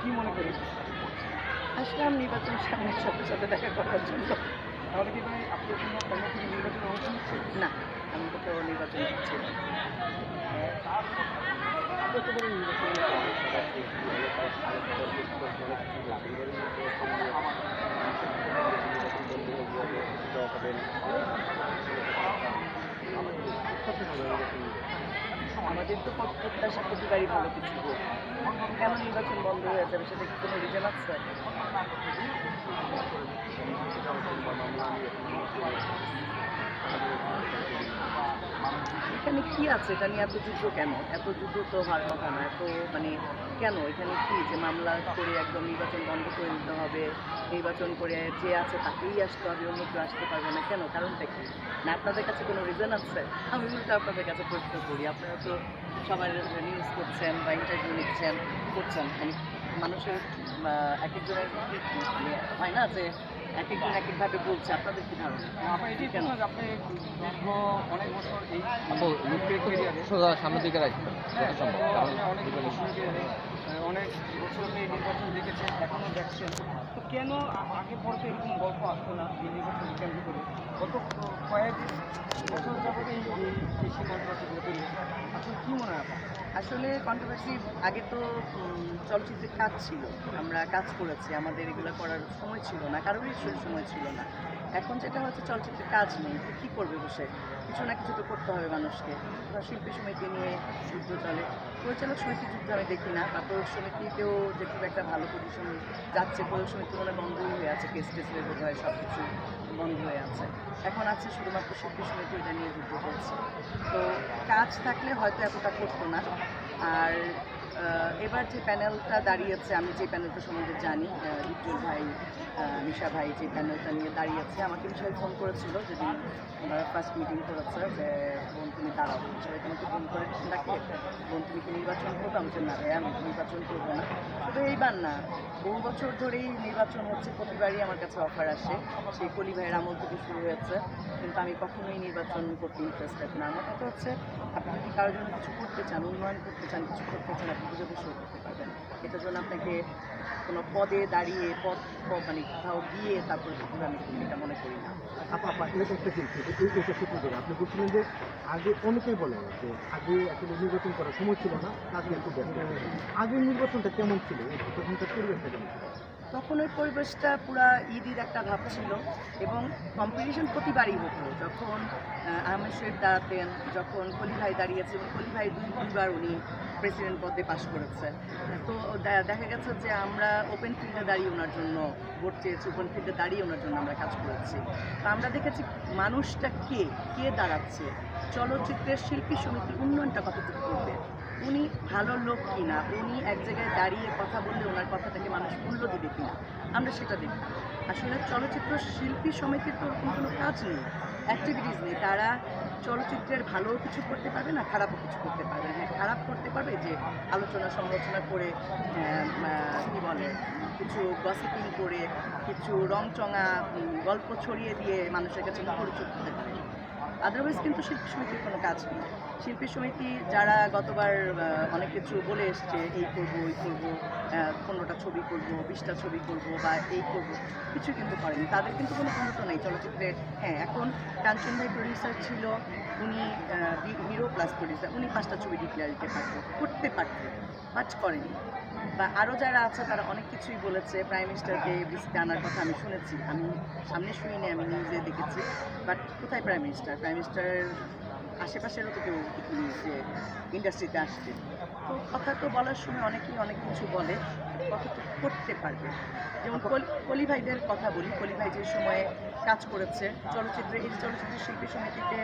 কি মনে করে আসলাম নির্বাচন সামনের সাথে সাথে দেখা করার জন্য। তাহলে কি ভাই আপনি কোনো কোনো নির্বাচনে অংশ নিচ্ছেন না আমি কোথাও নির্বাচন করছি। না কত বড় নির্বাচনে আমাদের তো প্রত্যাশা প্রতিবারই ভালো কিছু কেন নির্বাচন বন্ধ হয়ে যাবে সেটা কি কোনো রিজন আছে? এখানে কি আছে? এটা নিয়ে এত যুদ্ধ কেন? এত যুদ্ধ তো হওয়ার কথা না। এত মানে কেন? এখানে কি? যে মামলা করে একদম নির্বাচন বন্ধ করে দিতে হবে, নির্বাচন করে যে আছে তাকেই আসতে হবে, অন্য কেউ আসতে পারবে না। কেন? কারণটা কি? না, আপনাদের কাছে কোনো রিজন আছে? আমি উল্টো আপনাদের কাছে প্রশ্ন করি। আপনারা তো সবার নিউজ করছেন বা ইন্টারভিউ নিচ্ছেন, করছেন। মানে মানুষের এক একজনের মানে হয় না যে এক একজন এক একভাবে বলছে আপনাদের কি ধারণা? আপনার এটি কেন আপনি দীর্ঘ অনেক বছর এই সোজা সামনের দিকে রাখবেন হ্যাঁ, অনেক অনেক বছর আপনি নির্বাচন দেখেছেন এখনও দেখছেন। তো কেন আগে পরে তো এরকম গল্প আসতো না এই নির্বাচন কেন্দ্র করে? গত কয়েক বছর যাবত এই কৃষি কন্ট্রোভার্সিগুলো আসলে কী মনে হয় আপনার? আসলে কন্ট্রোভার্সি আগে তো চলচ্চিত্রের কাজ ছিল। আমরা কাজ করেছি, আমাদের এগুলো করার সময় ছিল না, কারোরই সময় ছিল না। এখন যেটা হচ্ছে চলচ্চিত্রের কাজ নেই কী করবে বসে? কিছু না কিছু তো করতে হবে মানুষকে। শিল্পী সমিতি নিয়ে যুদ্ধ চলে। পরিচালক সমিতির যুদ্ধ আমি দেখি না, বা প্রয়োগ সমিতিতেও যে খুব একটা ভালো পজিশন যাচ্ছে প্রয়োগ সমিতি মনে বন্ধই হয়ে আছে কেস টেস বোধ হয় সব কিছু বন্ধ হয়ে আছে। এখন আছে শুধুমাত্র শিল্পী সমিতি ওটা নিয়ে যুদ্ধ চলছে। তো কাজ থাকলে হয়তো এতটা করতো না। আর এবার যে প্যানেলটা দাঁড়িয়েছে, আমি যে প্যানেলটা সম্বন্ধে জানি উজ্জ্বল ভাই নিশা ভাই যে প্যানেলটা নিয়ে দাঁড়িয়ে আছে, আমাকে বিষয় ফোন করেছিল যেদিন ওনারা ফার্স্ট মিটিং করেছে যে, বোন, তুমি দাঁড়াও। সবাই তোমাকে ফোন করে ডাকে, বোন, তুমি কি নির্বাচন করব? আমি না ভাই আমি নির্বাচন করব না। শুধু এইবার না, বহু বছর ধরেই নির্বাচন হচ্ছে, প্রতিবারই আমার কাছে অফার আসে। সেই কলি ভাইয়ের আমল থেকে শুরু হয়েছে, কিন্তু আমি কখনোই নির্বাচন করতে ইন্টারেস্টেড না। আমার কথা হচ্ছে, আপনি যদি কারোর জন্য কিছু করতে চান, উন্নয়ন করতে চান, কিছু করতে চান, আপনি বুঝে বসেও করতে পারবেন। এটার জন্য আপনাকে কোনো পদে দাঁড়িয়ে পদ মানে কোথাও গিয়ে তারপরে সেগুলো আমি এটা মনে করি না। আপা আপনি বলছিলেন যে আগে অনেকেই বলে যে আগে আসলে নির্বাচন করার সময় ছিল না, কাজে একটু আগের নির্বাচনটা কেমন ছিল? পরিবেশটা কেমন ছিল? তখন ওই পরিবেশটা পুরা ঈদের একটা ভাব ছিল এবং কম্পিটিশন প্রতিবারই হতো। যখন আহ, আহমেদ শরীফ দাঁড়াতেন যখন কলি ভাই দাঁড়িয়েছে এবং কলি ভাই দুই দুইবার উনি প্রেসিডেন্ট পদে পাশ করেছে। তো দেখা গেছে যে আমরা ওপেন ফিল্ডে দাঁড়িয়ে ওনার জন্য ভোট চেয়েছি ওপেন ফিল্ডে দাঁড়িয়ে ওনার জন্য আমরা কাজ করেছি। তো আমরা দেখেছি মানুষটা কে কে দাঁড়াচ্ছে? চলচ্চিত্রের শিল্পী সমিতির উন্নয়নটা কতটুকু করবে? উনি ভালো লোক কিনা, উনি এক জায়গায় দাঁড়িয়ে কথা বললে ওনার কথাটাকে মানুষ মূল্য দিবে কিনা, আমরা সেটা দেখি আসলে চলচ্চিত্র শিল্পী সমিতির তো ওরকম কোনো কাজ নেই অ্যাক্টিভিটিস নেই। তারা চলচ্চিত্রের ভালো কিছু করতে পারবে না, খারাপও কিছু করতে পারবে হ্যাঁ খারাপ করতে পারবে যে আলোচনা, সমালোচনা করে কী বলে, কিছু গসিপিং করে, কিছু রংচঙা গল্প ছড়িয়ে দিয়ে মানুষের কাছে পরিচিত হতে পারে আদারওয়াইজ কিন্তু শিল্পী সমিতির কোনো কাজ নেই। শিল্পী সমিতি যারা গতবার অনেক কিছু বলে এসছে, এই করব, ওই করব পনেরোটা ছবি করব, বিশটা ছবি করব বা এই করব, কিছু কিন্তু করেনি। তাদের কিন্তু কোনো ক্ষমতা নেই। চলচ্চিত্রে হ্যাঁ এখন কাঞ্চন ভাই প্রডিউসার ছিল, উনি হিরো প্লাস প্রডিউসার উনি পাঁচটা ছবি ডিক্লেয়ার দিতে পারতো, করতে পারতেন বাট করেনি। বা আরও যারা আছে, তারা অনেক কিছুই বলেছে। প্রাইম মিনিস্টারকে ভিসিটে আনার কথা আমি শুনেছি। আমি সামনে শুনিনি, আমি নিউজে দেখেছি। বাট কোথায় প্রাইম মিনিস্টার প্রাইম মিনিস্টারের আশেপাশেরও তো কেউ যে ইন্ডাস্ট্রিতে আসছে তো কথা তো বলার সময় অনেকেই অনেক কিছু বলে কতটুকু করতে পারবে। যেমন কলি ভাইদের কথা বলি কলি ভাই যে সময়ে কাজ করেছে, চলচ্চিত্রে, এই চলচ্চিত্র শিল্পী সমিতিতে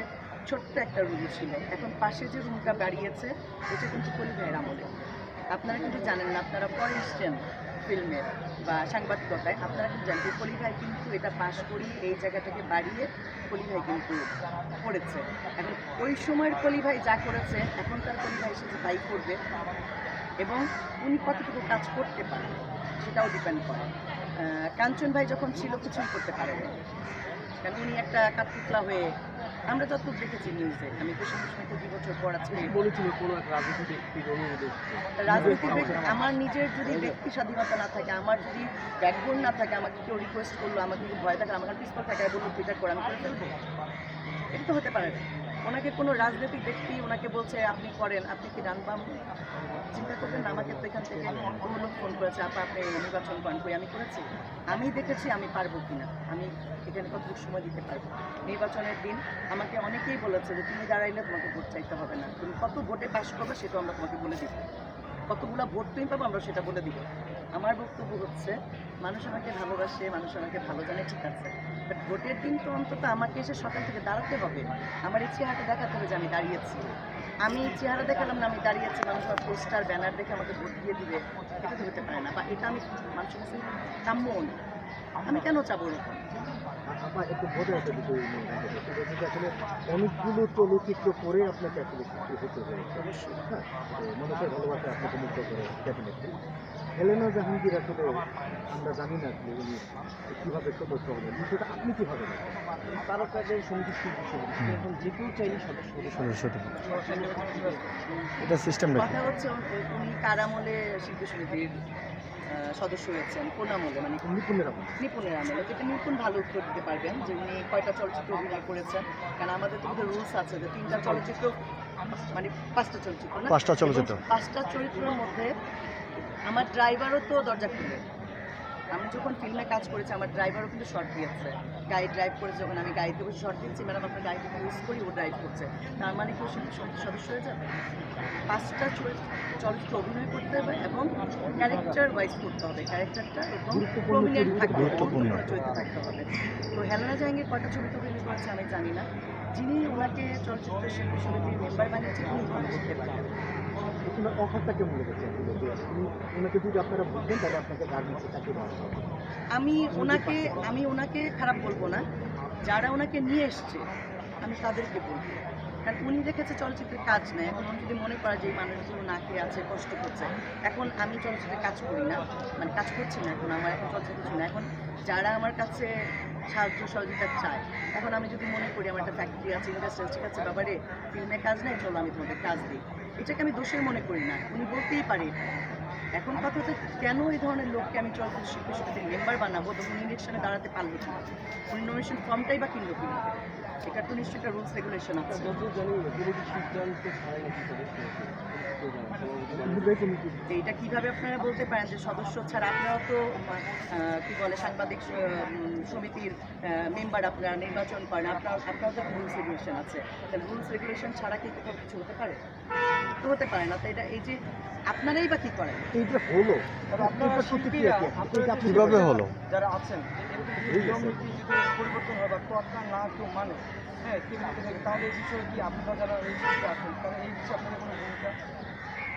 ছোট্ট একটা রুম ছিল। এখন পাশে যে রুমটা বাড়িয়েছে এটা কিন্তু কলি ভাইয়ের আমলে। আপনারা কিন্তু জানেন না, আপনারা পরে এসছেন। ফিল্মে বা সাংবাদিকতায় আপনারা কিন্তু জানেন কলি ভাই কিন্তু এটা পাশ করিয়ে এই জায়গাটাকে বাড়িয়ে কলি ভাই কিন্তু করেছে। এখন ওই সময়ের কলি ভাই যা করেছে, এখনকার কলি ভাই সে ভাই করবে এবং উনি কতটুকু কাজ করতে পারে সেটাও ডিপেন্ড করে। কাঞ্চন ভাই যখন ছিল কিছুই করতে পারেনি। কারণ উনি একটা কাঠপুতলা হয়ে আমরা যত দেখেছি নিউজে আমি তো সঙ্গে দুই বছর পর আজকে বলেছিল কোনো এক রাজনীতি ব্যক্তির অনুরোধে? রাজনীতি আমার নিজের যদি ব্যক্তি স্বাধীনতা না থাকে আমার যদি ব্যাকবোন না থাকে আমাকে কেউ রিকোয়েস্ট করল আমাকে ভয় থাকে আমার পিস্তল থাকে বলল টুইটার করে আমি করে ফেলব। এটা তো হতে পারে না। ওনাকে কোনো রাজনৈতিক ব্যক্তি ওনাকে বলছে, আপনি করেন, আপনি কি ডান বাম? চিন্তা করবেন আমাকে তো এখান থেকে লোক ফোন করেছে, আপা, আপনি নির্বাচন করেন। কই আমি করেছি। আমি দেখেছি, আমি পারব কিনা। আমি এখানে কতটুকু সময় দিতে পারব? নির্বাচনের দিন আমাকে অনেকেই বলেছে যে, তুমি দাঁড়াইলে তোমাকে ভোট চাইতে হবে না। তুমি কত ভোটে পাস করবে সেটাও আমরা তোমাকে বলে দিব। কতগুলো ভোট তুমি পাবো আমরা সেটা বলে দিব। আমার বক্তব্য হচ্ছে, মানুষ আমাকে ভালোবাসে, মানুষ আমাকে ভালো জানে, ঠিক আছে। বাট ভোটের দিন তো অন্তত আমাকে এসে সকাল থেকে দাঁড়াতে হবে। আমার এই চেহারাটা দেখাতে হবে যে আমি দাঁড়িয়েছি। আমি এই চেহারা দেখালাম না আমি দাঁড়িয়েছি মানুষ আমার পোস্টার ব্যানার দেখে আমাকে ভোট দিয়ে দিবে। এটা তো হতে পারে না বা এটা আমি মানুষের কাছে কাম্যও না আমি কেন চাবো ওরকম একটু বোঝা একটা বিষয় আসলে অনেকগুলো চলচ্চিত্র করে আপনাকে আসলে হতে হয়েছে। হ্যাঁ মানুষের ভালোবাসা আপনাকে মুক্ত করে ডেফিনেটলি হেলেনা জাহাঙ্গীর আসলে আমরা জানি না আসলে উনি কীভাবে সদস্য হলেন বিষয়টা আপনি কীভাবে দেখেন? তারকাদের সমিতির শিল্পী এখন যে কেউ চাইলে সদস্য হতে সদস্য এটা সিস্টেম কথা হচ্ছে উনি- কারামলে শিল্পী সমিতির সদস্য হয়েছেন? কোন আমলে? মানে নিপুণের আপনি নিপুণের আমলে। এটা নিপুণ ভালো উত্তর দিতে পারবেন যে উনি কয়টা চলচ্চিত্র অভিনয় করেছেন। কারণ আমাদের তো রুলস আছে যে তিনটা চলচ্চিত্র মানে পাঁচটা চলচ্চিত্র না? পাঁচটা চলচ্চিত্র। পাঁচটা চরিত্রের মধ্যে আমার ড্রাইভারও তো দরজা খুলে আমি যখন ফিল্মে কাজ করেছি আমার ড্রাইভারও কিন্তু শর্ট দিয়েছে। গাড়ি ড্রাইভ করেছে যখন আমি গাড়িতে বসে শর্ট দিচ্ছি ম্যাডাম আপনার গাড়িতে ইউজ করি ও ড্রাইভ করছে। তার মানে কেউ শিল্পী সমিতির সদস্য হয়ে যাবে? পাঁচটা চরিত্র- চলচ্চিত্র অভিনয় করতে হবে এবং ক্যারেক্টার ওয়াইজ করতে হবে। ক্যারেক্টারটা এবং প্রমিনেন্ট চরিত্র- থাকতে হবে চরিত্র। থাকতে হবে। তো হেলানা জাহাঙ্গীর কয়টা ছবিতে অভিনয় করেছে আমি জানি না। যিনি ওনাকে চলচ্চিত্র শিল্পী সমিতির মেম্বার বানিয়েছে তিনি করতে পারেন। ওনার অফারটা কেমন লেগেছে আসলে যে উনি ওনাকে যদি আপনারা বুঝবেন তাহলে আপনাকে গার্মেন্টসে চাকরি দেওয়া আমি ওনাকে আমি ওনাকে খারাপ বলব না। যারা ওনাকে নিয়ে এসছে আমি তাদেরকে বলব। কারণ উনি দেখেছে চলচ্চিত্রের কাজ নেই। এখন উনি যদি মনে করে যে এই মানুষগুলো না খেয়ে আছে কষ্ট করছে এখন আমি চলচ্চিত্রে কাজ করি না। মানে কাজ করছি না এখন আমার এখন চলচ্চিত্র না। এখন যারা আমার কাছে সাহায্য সহযোগিতা চায় এখন আমি যদি মনে করি আমার একটা ফ্যাক্টরি আছে ইন্ডাস্ট্রি আছে, ঠিক আছে, বাবারে ফিল্মে কাজ নেই, চলো আমি তোমাদের কাজ দিই। এটাকে আমি দোষের মনে করি না। উনি বলতেই পারে। এখন কথা হচ্ছে কেন এই ধরনের লোককে আমি শিল্পী সমিতির মেম্বার বানাবো তো উনি ইলেকশনে দাঁড়াতে পারল কি উনি নমিনেশন ফর্মটাই বা কিনলো কি এটা তো নিশ্চয়ই একটা রুলস রেগুলেশন আছে। এটা কীভাবে আপনারা বলতে পারেন যে সদস্য ছাড়া আপনারাও তো কি বলে সাংবাদিক সমিতির মেম্বার আপনারা নির্বাচন করেন আপনার আপনারও তো রুলস রেগুলেশন আছে। রুলস রেগুলেশন ছাড়া কি কোথাও কিছু হতে পারে? হতে পারে না তো এটা এই যে আপনারাই বা কি করেন? এইটা হলো। কীভাবে হলো? যারা আছেন পরিবর্তন হয় বা তোয়াক্কা না কেউ মানে হ্যাঁ তাহলে এই বিষয়ে কি আপনারা যারা এই বিষয়ে আছেন তারা এই বিষয়ে আপনাদের কোনো ভূমিকা?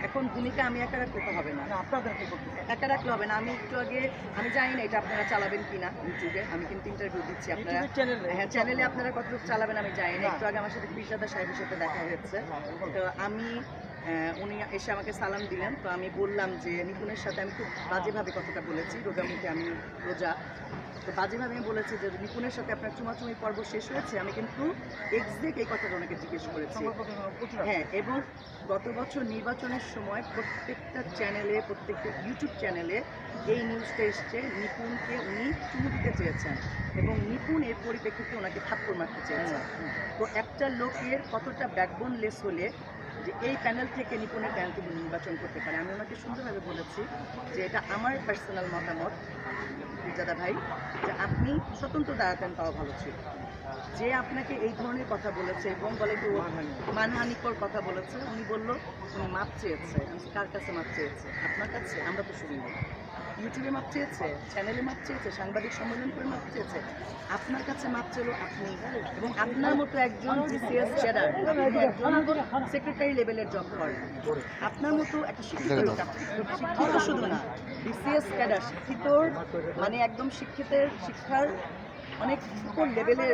এখন ভূমিকা আমি একা রাখতে তো হবে না। মানে আপনাদেরকে করতে একা রাখলে হবে না। আমি একটু আগে আমি জানি না এটা আপনারা চালাবেন কিনা ইউটিউবে। আমি কিন্তু ইন্টারভিউ দিচ্ছি আপনারা। হ্যাঁ চ্যানেলে আপনারা কতটুকু চালাবেন আমি জানি না। একটু আগে আমার সাথে পিরজাদা সাহেবের সাথে দেখা হয়েছে। তো আমি উনি এসে আমাকে সালাম দিলেন। তো আমি বললাম যে নিপুণের সাথে আমি খুব বাজেভাবে কথাটা বলেছি। রোজা মুখে আমি রোজা। তো বাজেভাবে আমি বলেছি যে নিপুণের সাথে আপনার চুমাচুমি পর্ব শেষ হয়েছে। আমি কিন্তু এক্সাক্ট এই কথাটা ওনাকে জিজ্ঞেস করেছি। হ্যাঁ এবং গত বছর নির্বাচনের সময় প্রত্যেকটা চ্যানেলে প্রত্যেকটা ইউটিউব চ্যানেলে এই নিউজটা এসছে। নিপুণকে উনি চুমু দিতে চেয়েছেন এবং নিপুণ এর পরিপ্রেক্ষিতে ওনাকে থাপ্পড় মারতে চেয়েছেন। তো একটা লোকের কতটা ব্যাকবোন লেস হলে যে এই প্যানেল থেকে নিপুণের প্যানেল নির্বাচন করতে পারে। আমি ওনাকে সুন্দরভাবে বলেছি যে এটা আমার পার্সোনাল মতামত, দাদা ভাই, যে আপনি স্বতন্ত্র দাঁড়াতেন, তাও ভালো ছিল। যে আপনাকে এই ধরনের কথা বলেছে এবং বলে কি মানহানিকর কথা বলেছে, উনি বলল, উনি মাপ চেয়েছে। কার কাছে মাপ চেয়েছে? আপনার কাছে? আমরা তো শুনি না। ইউটিউবে মাপ চেয়েছে চ্যানেলে মাপ চেয়েছে সাংবাদিক সম্মেলন করে মাপ চেয়েছে। আপনার কাছে মাপ চেল আপনি। এবং আপনার মতো একজন সিএস ক্যাডার একজন সেক্রেটারি লেভেলের জব করেন আপনার মতো একটা শিক্ষিত লোক শিক্ষিত শুধু না বিসিএস ক্যাডার শিক্ষিত মানে একদম শিক্ষিতের শিক্ষার অনেক উপর লেভেলের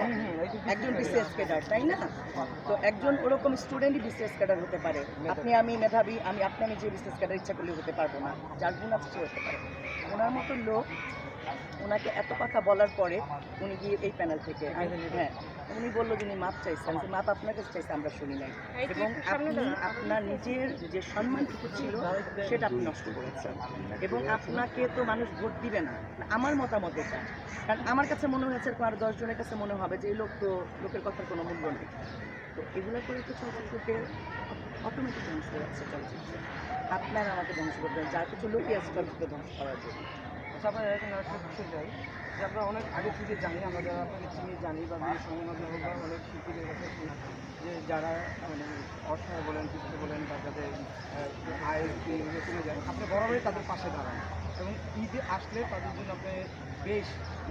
একজন বিসিএস ক্যাডার তাই না? তো একজন ওরকম স্টুডেন্টই বিসিএস ক্যাডার হতে পারে। আপনি, আমি মেধাবী, আমি, আপনি, আমি যে বিসিএস ক্যাডার ইচ্ছা করলে হতে পারব না। যার গুণ আছে হতে পারে। ওনার মতো লোক ওনাকে এত কথা বলার পরে উনি গিয়ে এই প্যানেল থেকে হ্যাঁ উনি বলল যিনি মাপ চাইছেন যে মাপ আপনার কাছে চাইছে আমরা শুনি নাই। এবং আপনি আপনার নিজের যে সম্মানটুকু ছিল সেটা আপনি নষ্ট করেছেন। এবং আপনাকে তো মানুষ ভোট দিবে না। আমার মতামত এটা। কারণ আমার কাছে মনে হয়েছে এরকম আরও দশজনের কাছে মনে হবে যে এই লোক তো লোকের কথার কোনো মূল্য নেই। তো এগুলো করে তো চলচ্চিত্রকে অটোমেটিক ধ্বংস হয়ে যাচ্ছে চলচ্চিত্র। আপনার আমাকে ধ্বংস করতে হবে যার কিছু লোকই আছে চলচ্চিত্র ধ্বংস করার জন্য। আচ্ছা আরেকটা বিষয় যাই। যে অনেক আগে থেকে জানি, আমরা জানি বা বিভিন্ন সমাজে হোক বা অনেক শিল্পীদের কাছে শুনি, যে যারা মানে অসহায় বলেন কিছু বলেন বা যাদের দিনগুলো কমে যায় আপনি তাদের পাশে দাঁড়ান। এবং ঈদে আসলে তাদের জন্য আপনি বেশ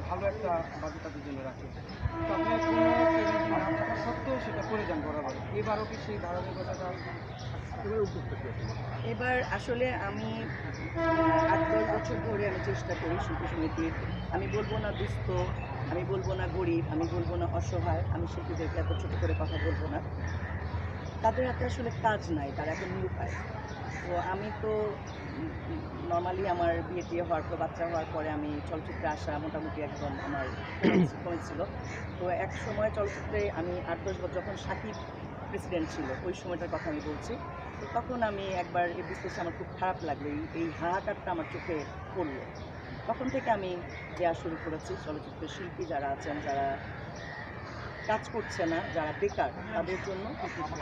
ভালো একটা বাজেট তাদের জন্য রাখেন তো আপনি কোনো সেটা করে যান বরাবর এবারও কি সেই ধারাবাহিকতাটা এবার আসলে? আমি আট দশ বছর ধরে আমি চেষ্টা করি শিল্পী সমিতির আমি বলব না দুস্থ, আমি বলব না গরিব, আমি বলব না অসহায়, আমি শিল্পীদেরকে এত ছোটো করে কথা বলব না। তাদের হাতে আসলে কাজ নাই, তারা এখন নিরুপায়। তো আমি তো নর্মালি আমার বিয়ে টিয়ে হওয়ার পর, বাচ্চা হওয়ার পরে আমি চলচ্চিত্রে আসা মোটামুটি একদম আমার কমেছিল তো এক সময় চলচ্চিত্রে আমি আট দশ বছর, যখন সাকিব প্রেসিডেন্ট ছিল ওই সময়টার কথা আমি বলছি। তো তখন আমি একবার এই বিশেষ আমার খুব খারাপ লাগল এই- হাহাকারটা আমার চোখে পড়ল। তখন থেকে আমি দেওয়া শুরু করেছি চলচ্চিত্র শিল্পী যারা আছেন যারা কাজ করছে না যারা বেকার তাদের জন্য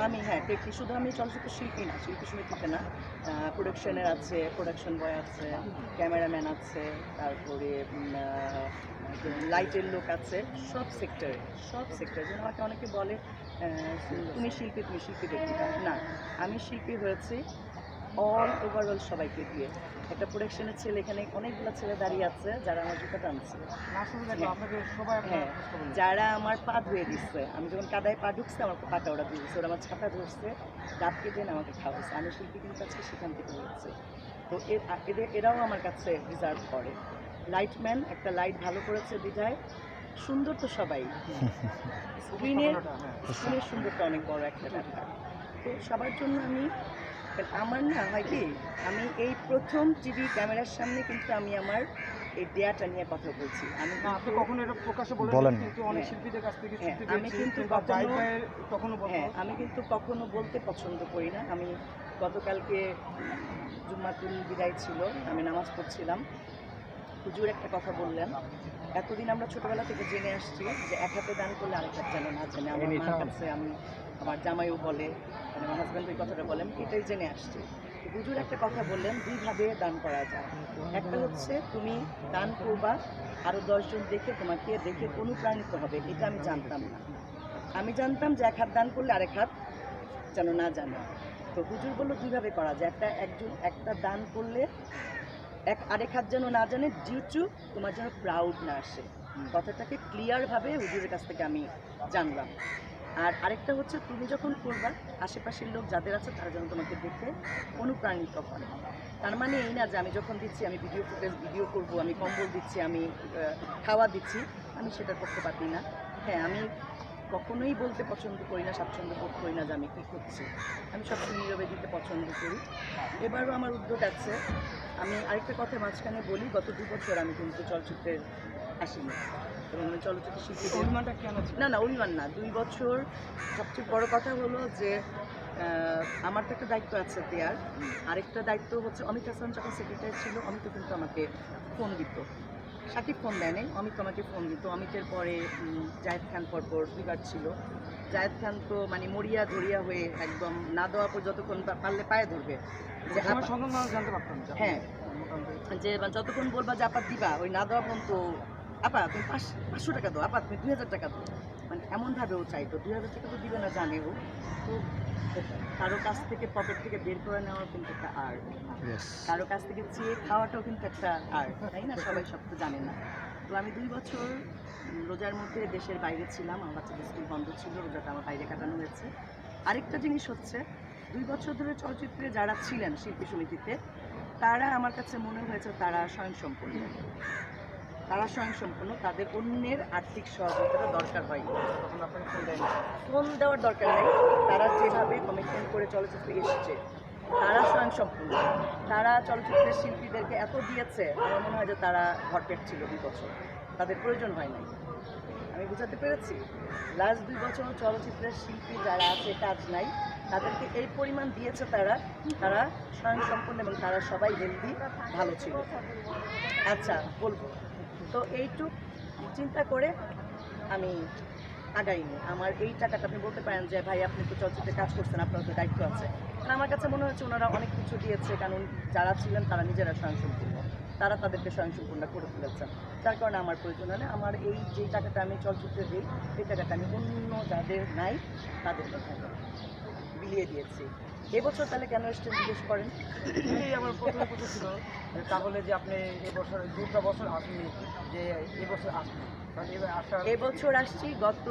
আমি হ্যাঁ দেখি শুধু আমি চলচ্চিত্র শিল্পী না শিল্পী সমিতিতে না। প্রোডাকশনের আছে প্রোডাকশন বয় আছে ক্যামেরাম্যান আছে তারপরে লাইটের লোক আছে সব সেক্টরে সব সেক্টরে যেন আমাকে অনেকে বলে তুমি শিল্পী তুমি শিল্পী দেখি না আমি শিল্পী হয়েছি অল ওভারঅল সবাইকে দিয়ে। একটা প্রোডাকশনের ছেলে এখানে অনেকগুলো ছেলে দাঁড়িয়ে আছে যারা আমার জুতা টানছে। হ্যাঁ। যারা আমার পা ধুয়ে দিচ্ছে। আমি যখন কাদায় পা ঢুকছে আমার পাটা ওরা দিয়ে দিচ্ছে। ওরা আমার ছাতা ধরছে ডাব কেটে আমাকে খাওয়াচ্ছে। আমি শিল্পী কিন্তু আজকে সেখান থেকে হচ্ছে তো এদের এরাও আমার কাছে ডিজার্ভ করে। লাইটম্যান একটা লাইট ভালো করেছে বিধায়। সুন্দর তো সবাই স্ক্রিনের হ্যাঁ। স্ক্রিনের সুন্দরটা অনেক বড় একটা ব্যাপার তো সবার জন্য আমি আমার না হয় কি আমি এই প্রথম টিভি ক্যামেরার সামনে কিন্তু আমি আমার এই দেয়াটা নিয়ে কথা বলছি আমি না, আপনি কিন্তু- কখনো এটা প্রকাশ্যে বলেন। কিন্তু অনেক হ্যাঁ। শিল্পীদের কাছ থেকে হ্যাঁ, আমি কিন্তু কখনো- হ্যাঁ আমি কিন্তু কখনো বলতে পছন্দ করি না আমি গতকালকে জুম্মাতুল বিদায় ছিল আমি নামাজ পড়ছিলাম হুজুর একটা কথা বললেন এতদিন আমরা ছোটবেলা থেকে জেনে আসছি যে এক হাতে দান করলে আরেক হাত যেন না জানে। আমার মার কাছে আমি আমার জামাইও বলে মানে আমার হাজব্যান্ড ওই কথাটা বলেন এটাই জেনে আসছি। তো হুজুর একটা কথা বললেন দুইভাবে দান করা যায়। একটা হচ্ছে তুমি দান করবা আরও দশজন দেখে তোমাকে দেখে অনুপ্রাণিত হবে এটা আমি জানতাম না। আমি জানতাম যে এক হাত দান করলে আরেক হাত যেন না জানে। তো হুজুর বলল দুইভাবে করা যায়। একটা একজন একটা দান করলে এক আরেক হাত যেন না জানে ডিউ টু তোমার যেন প্রাউড না আসে। কথাটাকে ক্লিয়ারভাবে হুজুরের কাছ থেকে আমি জানলাম। আর আরেকটা হচ্ছে তুমি যখন করবা আশেপাশের লোক যাদের আছে তারা যেন তোমাকে দেখে অনুপ্রাণিত হয় তার মানে এই না যে আমি যখন দিচ্ছি আমি ভিডিও ফুটেজ ভিডিও করব আমি কম্বল দিচ্ছি আমি খাওয়া দিচ্ছি আমি সেটা করতে পারি না। হ্যাঁ আমি কখনোই বলতে পছন্দ করি না স্বাচ্ছন্দ্য বোধ করি না যে আমি কী করছি। আমি সবসময় নীরবে দিতে পছন্দ করি। এবারও আমার উদ্যোগ আছে। আমি আরেকটা কথা মাঝখানে বলি গত দু বছর আমি কিন্তু চলচ্চিত্রে আসিনি। এবং আমি চলচ্চিত্র শিল্পীদের অভিমানটা কেন না না অভিমান না। দুই বছর সবচেয়ে বড় কথা হলো যে আমার তো একটা দায়িত্ব আছে দেয়ার। আরেকটা দায়িত্ব হচ্ছে অমিত হাসান যখন সেক্রেটারি ছিল অমিত কিন্তু আমাকে ফোন দিত। সাকিব ফোন দেয় নাই। অমিত আমাকে ফোন দিত। অমিতের পরে জায়েদ খান পরপর দুইবার ছিল। জায়েদ খান তো মানে মরিয়া ধরিয়া হয়ে একদম না দেওয়া পর যতক্ষণ পারলে পায়ে ধরবে। যে জানতে পারতাম হ্যাঁ। যে মানে যতক্ষণ বলবা যে আপা দিবা ওই না দেওয়া পর্যন্ত আপা তুমি পাঁচ পাঁচশো টাকা দাও। আপা তুমি দুই হাজার টাকা দাও। মানে এমনভাবে ও চাইতো। দুই হাজার টাকা তো দিবে না জানে ও। তো কারও কাছ থেকে পকেট থেকে বের করে নেওয়া কিন্তু একটা আর্ট কারও কাছ থেকে চেয়ে খাওয়াটাও কিন্তু একটা আর্ট তাই না? সবাই সব তো জানে না। তো আমি দুই বছর রোজার মধ্যে দেশের বাইরে ছিলাম আমার বাচ্চাদের স্কুল বন্ধ ছিল রোজাটা আমার বাইরে কাটানো হয়েছে। আরেকটা জিনিস হচ্ছে দুই বছর ধরে চলচ্চিত্রে যারা ছিলেন শিল্পী সমিতিতে তারা আমার কাছে মনে হয়েছে তারা স্বয়ংসম্পূর্ণ। তারা স্বয়ংসম্পূর্ণ তাদের অন্যের আর্থিক সহযোগিতা দরকার হয়। তখন আপনাকে ফোন দেয় না ফোন দেওয়ার দরকার নেই। তারা যেভাবে কমিটমেন্ট করে চলচ্চিত্রে এসেছে, তারা স্বয়ংসম্পূর্ণ তারা চলচ্চিত্রের শিল্পীদেরকে এত দিয়েছে, আমার মনে হয় যে তারা ভরপেট ছিল দুই বছর। তাদের প্রয়োজন হয় নাই। আমি বুঝাতে পেরেছি। লাস্ট দুই বছর চলচ্চিত্রের শিল্পী যারা আছে, কাজ নাই, তাদেরকে এই পরিমাণ দিয়েছে তারা তারা স্বয়ংসম্পূর্ণ এবং তারা সবাই হেলদি ভালো ছিল। আচ্ছা বলব। তো এইটুক চিন্তা করে আমি আগাইনি আমার এই টাকাটা আপনি বলতে পারেন যে, ভাই, আপনি তো চলচ্চিত্রে কাজ করছেন, আপনার তো দায়িত্ব আছে। কারণ আমার কাছে মনে হচ্ছে ওনারা অনেক কিছু দিয়েছে, কারণ যারা ছিলেন তারা নিজেরা স্বয়ংসম্পূর্ণ। তারা তাদেরকে স্বয়ংসম্পূর্ণ করে তুলেছেন। যার কারণে আমার প্রয়োজন না আমার এই যে টাকাটা আমি চলচ্চিত্রে দিই, এই টাকাটা আমি অন্য যাদের নাই তাদের বিলিয়ে দিয়েছি। এবছর তাহলে কেন এসছেন জিজ্ঞেস করেন? এই আমার প্রথম কথা ছিল যে তাহলে যে আপনি এবছর দুটা বছর আসেননি যে এবছর আসবেন কারণ এবার আসার এবছর আসছি গত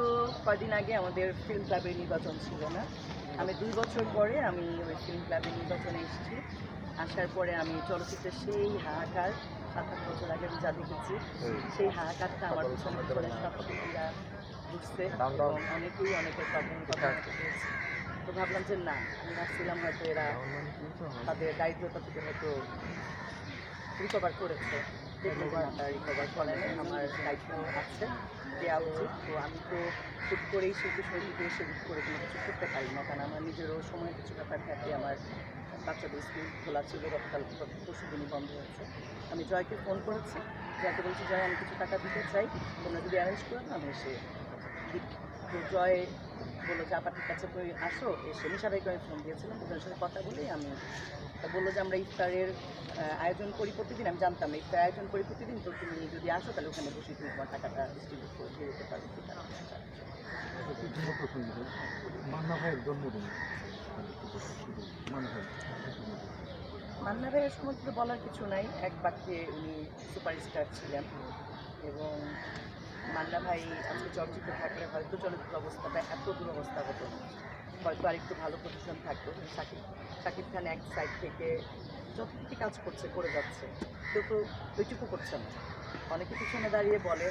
কয়দিন আগে আমাদের ফিল্ম ক্লাবের নির্বাচন ছিল না। আমি দুই বছর পরে আমি ওই ফিল্ম ক্লাবের নির্বাচনে এসেছি। আসার পরে আমি চলচ্চিত্রের সেই হাহাকার সাত আট বছর আগে আমি যা দেখেছি সেই হাহাকারটা আমার পিছনে সব এবং অনেকেই অনেকের প্রবলেম কথা। তো ভাবলাম যে না, আমি ভাবছিলাম হয়তো এরা তাদের দায়িত্বটা থেকে হয়তো রিকভার করেছে। রিকভার করে। আমার দায়িত্ব আছে দেওয়া উচিত। তো আমি তো হুট করেই সঙ্গীতে এসে হুট করে কোনো কিছু করতে পারি না, কারণ আমার নিজেরও সময় কিছু ব্যাপার থাকে আমার বাচ্চাদের স্কুল খোলা ছিল, গতকাল পরশু দিনই বন্ধ হয়েছে। আমি জয়কে ফোন করেছি, জয়কে বলছি, জয়, আমি কিছু টাকা দিতে চাই, তোমরা যদি অ্যারেঞ্জ করো আমি এসে জয় বলল যে আপা কাছে তুই আসো? এসে নিশা ভাইকে আমি ফোন দিয়েছিলাম। ওদের সাথে কথা বলেই আমি তা বলল যে আমরা ইফতারের আয়োজন করি প্রতিদিন। আমি জানতাম না ইফতার আয়োজন করি প্রতিদিন তো তুমি যদি আসো তাহলে ওখানে বসে তুমি তোমার টাকাটা ডিস্ট্রিবিউট করে দিয়ে দিতে প্রসঙ্গ মান্না ভাইয়ের জন্মদিন। মান্না ভাইয়ের সম্বন্ধে বলার কিছু নাই। এক বাক্যে উনি সুপারস্টার ছিলেন এবং মান্না ভাই আজকে চলচ্চিত্র থাকলে হয়তো চলচ্চিত্র অবস্থাটা এত দুরবস্থা হতো হয়তো আরেকটু ভালো পজিশন থাকতো। শাকিব শাকিব খান এক সাইড থেকে যতটুকু কাজ করছে, করে যাচ্ছে। কেউ তো ওইটুকু করছে না। অনেকে পিছনে দাঁড়িয়ে বলে